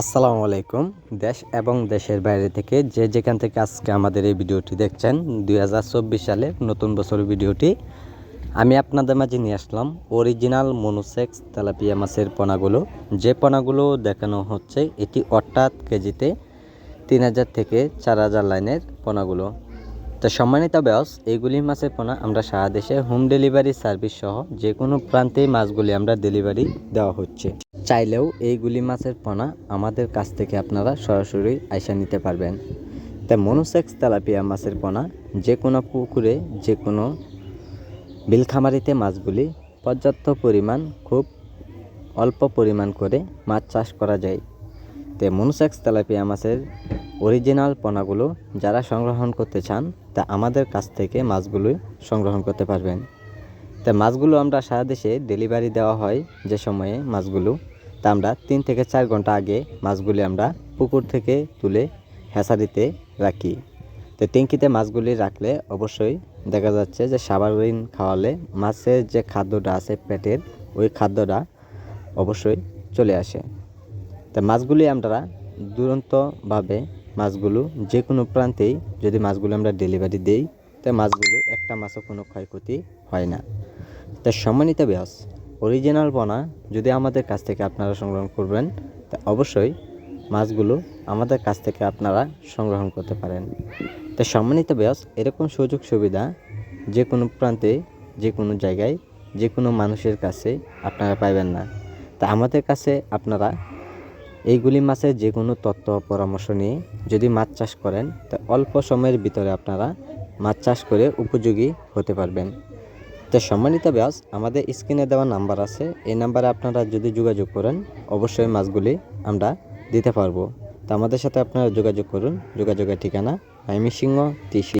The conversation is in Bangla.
আসসালামু আলাইকুম, দেশ এবং দেশের বাইরে থেকে যে যেখান থেকে আজকে আমাদের এই ভিডিওটি দেখছেন দু হাজার চব্বিশ সালে নতুন বছর ভিডিওটি, আমি আপনাদের মাঝে নিয়ে আসলাম অরিজিনাল মনোসেক্স তেলাপিয়া মাছের পোনাগুলো। যে পোনাগুলো দেখানো হচ্ছে, এটি অর্থাৎ কেজিতে তিন হাজার থেকে চার হাজার লাইনের পোনাগুলো। তো সম্মানিত ব্যাস এইগুলি মাছের পোনা আমরা সারা দেশে হোম ডেলিভারি সার্ভিস সহ যে কোনো প্রান্তে মাছগুলি আমরা ডেলিভারি দেওয়া হচ্ছে। চাইলেও এইগুলি মাছের পোনা আমাদের কাছ থেকে আপনারা সরাসরি আইসা নিতে পারবেন। তাই মনোসেক্স তেলাপিয়া মাছের পোনা যে কোনো পুকুরে যে কোনো বিলখামারিতে মাছগুলি পর্যাপ্ত পরিমাণ, খুব অল্প পরিমাণ করে মাছ চাষ করা যায়। তে মনোসেক্স তেলাপিয়া মাছের অরিজিনাল পোনাগুলো যারা সংগ্রহণ করতে চান, তা আমাদের কাছ থেকে মাছগুলো সংগ্রহণ করতে পারবেন। তা মাছগুলো আমরা সারা দেশে ডেলিভারি দেওয়া হয় যে সময়ে মাছগুলো। তা আমরা তিন থেকে চার ঘণ্টা আগে মাছগুলি আমরা পুকুর থেকে তুলে হেঁচারিতে রাখি। তো ট্যাঙ্কিতে মাছগুলি রাখলে অবশ্যই দেখা যাচ্ছে যে সাবারিন খাওয়ালে মাছের যে খাদ্যটা আছে পেটের, ওই খাদ্যটা অবশ্যই চলে আসে। তা মাছগুলি আমরা দুরন্তভাবে মাছগুলো যে কোনো প্রান্তেই যদি মাছগুলো আমরা ডেলিভারি দেই, তা মাছগুলো একটা মাছও কোনো ক্ষয়ক্ষতি হয় না। তা সম্মানিত ব্যাস অরিজিনাল বনা যদি আমাদের কাছ থেকে আপনারা সংগ্রহ করবেন, তা অবশ্যই মাছগুলো আমাদের কাছ থেকে আপনারা সংগ্রহণ করতে পারেন। তা সম্মানিত ব্যাস এরকম সুযোগ সুবিধা যে কোনো প্রান্তে যে কোনো জায়গায় যে কোনো মানুষের কাছে আপনারা পাইবেন না। তা আমাদের কাছে আপনারা এইগুলি মাছের যে কোনো তথ্য পরামর্শ নিয়ে যদি মাছ চাষ করেন, তা অল্প সময়ের ভিতরে আপনারা মাছ চাষ করে উপযোগী হতে পারবেন। তো সম্মানিত ব্যাস আমাদের স্ক্রিনে দেওয়া নাম্বার আছে। এই নাম্বারে আপনারা যদি যোগাযোগ করেন, অবশ্যই মাছগুলি আমরা দিতে পারব। তো আমাদের সাথে আপনারা যোগাযোগ করুন। যোগাযোগের ঠিকানা আইমি সিংহ তিসি